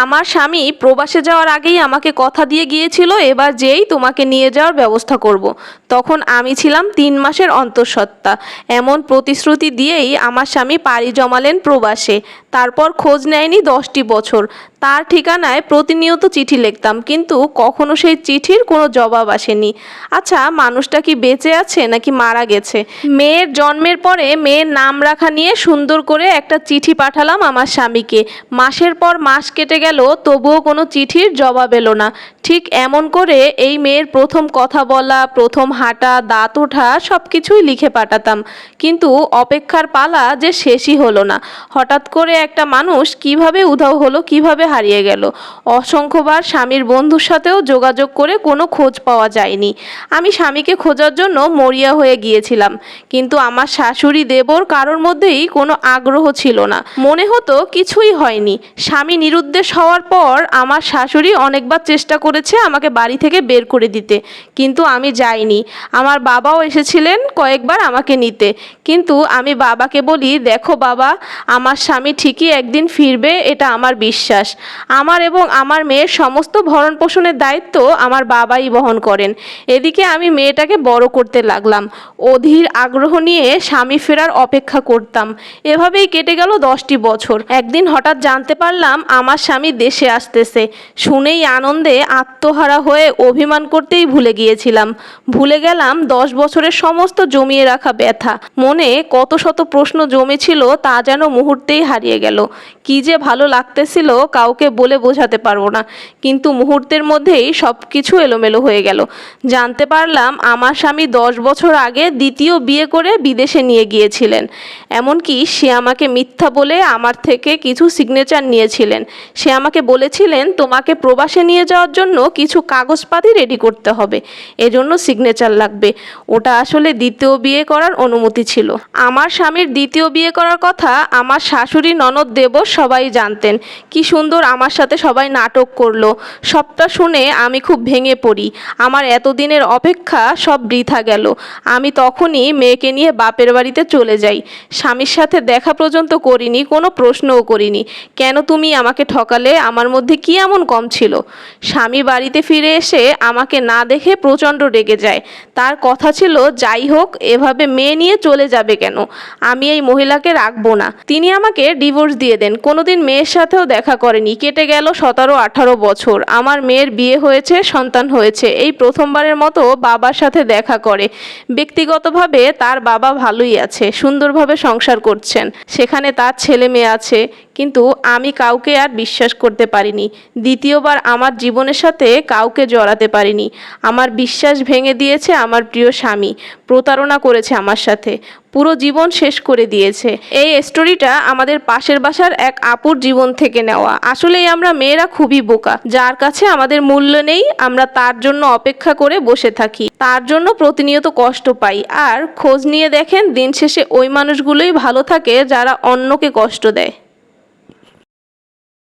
আমার স্বামী প্রবাসে যাওয়ার আগেই আমাকে কথা দিয়ে গিয়েছিল, এবার যেই তোমাকে নিয়ে যাওয়ার ব্যবস্থা করব। তখন আমি ছিলাম তিন মাসের অন্তঃসত্ত্বা এমন প্রতিশ্রুতি দিয়েই আমার স্বামী পাড়ি জমালেন প্রবাসে তারপর খোঁজ নেয়নি দশটি বছর। তার ঠিকানায় প্রতিনিয়ত চিঠি লিখতাম, কিন্তু কখনো সেই চিঠির কোনো জবাব আসেনি। আচ্ছা মানুষটা কি বেঁচে আছে নাকি মারা গেছে? মেয়ের জন্মের পরে মেয়ের নাম রাখা নিয়ে সুন্দর করে একটা চিঠি পাঠালাম আমার স্বামীকে। মাসের পর মাস কেটে গেল, তবুও কোনো চিঠির জবাব এলো না। ঠিক এমন করে এই মেয়ের প্রথম কথা বলা, প্রথম হাঁটা, দাঁত ওঠা সব কিছুই লিখে পাঠাতাম। কিন্তু অপেক্ষার পালা যে শেষই হলো না। হঠাৎ করে একটা মানুষ কীভাবে উধাও হলো, কীভাবে হারিয়ে গেল। অসংখ্যবার স্বামীর বন্ধুর সাথেও যোগাযোগ করে কোনো খোঁজ পাওয়া যায়নি। আমি স্বামীকে খোঁজার জন্য মরিয়া হয়ে গিয়েছিলাম, কিন্তু আমার শাশুড়ি দেবর কারোর মধ্যেই কোনো আগ্রহ ছিল না। মনে হতো কিছুই হয়নি। স্বামী নিরুদ্দেশ হওয়ার পর আমার শাশুড়ি অনেকবার চেষ্টা করেছে আমাকে বাড়ি থেকে বের করে দিতে, কিন্তু আমি যাইনি। আমার বাবাও এসেছিলেন কয়েকবার আমাকে নিতে, কিন্তু আমি বাবাকে বলি, দেখো বাবা, আমার স্বামী ঠিকই একদিন ফিরবে, এটা আমার বিশ্বাস। আমার এবং আমার মেয়ের সমস্ত ভরণ পোষণের দায়িত্ব আমার বাবাই বহন করেন। এদিকে আমি মেয়েটাকে বড় করতে লাগলাম। অধীর আগ্রহ নিয়ে স্বামী ফেরার অপেক্ষা করতাম। এভাবেই কেটে গেল দশটি বছর। একদিন হঠাৎ জানতে পারলাম আমার স্বামী দেশে আসতেছে। শুনেই আনন্দে আত্মহারা হয়ে অভিমান করতেই ভুলে গিয়েছিলাম। ভুলে গেলাম দশ বছরের সমস্ত জমিয়ে রাখা ব্যথা। মনে কত শত প্রশ্ন জমেছিল তা যেন মুহূর্তেই হারিয়ে গেল। কি যে ভালো লাগতেছিল, কাউকে বলে বোঝাতে পারব না। কিন্তু মুহূর্তের মধ্যেই সব কিছু এলোমেলো হয়ে গেল। জানতে পারলাম, আমার স্বামী দশ বছর আগে দ্বিতীয় বিয়ে করে বিদেশে নিয়ে গিয়েছিলেন। এমনকি সে আমাকে মিথ্যা বলে আমার থেকে কিছু সিগনেচার নিয়েছিলেন। সে আমাকে বলেছিলেন, তোমাকে প্রবাসে নিয়ে যাওয়ার জন্য কিছু কাগজপাতি রেডি করতে হবে। এজন্য সিগনেচার লাগবে। ওটা আসলে দ্বিতীয় বিয়ে করার অনুমতি ছিল। আমার স্বামীর দ্বিতীয় বিয়ে করার কথা আমার শাশুড়ি ননদ দেব, সবাই জানতেন। কি সুন্দর আমার সাথে সবাই নাটক করল। সবটা শুনে আমি খুব ভেঙে পড়ি। আমার এতদিনের অপেক্ষা সব বৃথা গেল। আমি তখনই মেয়েকে নিয়ে বাপের বাড়িতে চলে যাই। স্বামীর সাথে দেখা পর্যন্ত করিনি, কোনো প্রশ্নও করিনি। কেন তুমি আমাকে ঠকালে? আমার মধ্যে কি এমন কম ছিল? স্বামী বাড়িতে ফিরে এসে আমাকে না দেখে প্রচণ্ড রেগে যায়। তার কথা ছিল, যাই হোক, এভাবে মেয়ে নিয়ে চলে যাবে কেন? আমি এই মহিলাকে রাখব না। তিনি আমাকে ডিভোর্স দিয়ে দেন, কোনোদিন মেয়ের সাথেও দেখা করেনি, কেটে গেল সতেরো আঠারো বছর। আমার মেয়ের বিয়ে হয়েছে, সন্তান হয়েছে। এই প্রথমবারের মতো বাবার সাথে দেখা করে। ব্যক্তিগতভাবে তার বাবা ভালোই আছে, সুন্দরভাবে সংসার করছেন। সেখানে তার ছেলে মেয়ে আছে, কিন্তু আমি কাউকে আর বিশ্বাস করতে পারিনি। দ্বিতীয়বার আমার জীবনের সাথে কাউকে জড়াতে পারিনি। আমার বিশ্বাস ভেঙে দিয়েছে আমার প্রিয় স্বামী, প্রতারণা করেছে আমার সাথে। পুরো জীবন শেষ করে দিয়েছে। এই স্টোরিটা আমাদের পাশের বাসার এক আপুর জীবন থেকে নেওয়া। আসলেই আমরা মেয়েরা খুবই বোকা। যার কাছে আমাদের মূল্য নেই, আমরা তার জন্য অপেক্ষা করে বসে থাকি। তার জন্য প্রতিনিয়ত কষ্ট পাই। আর খোঁজ নিয়ে দেখেন, দিন শেষে ওই মানুষগুলোই ভালো থাকে যারা অন্যকে কষ্ট দেয়।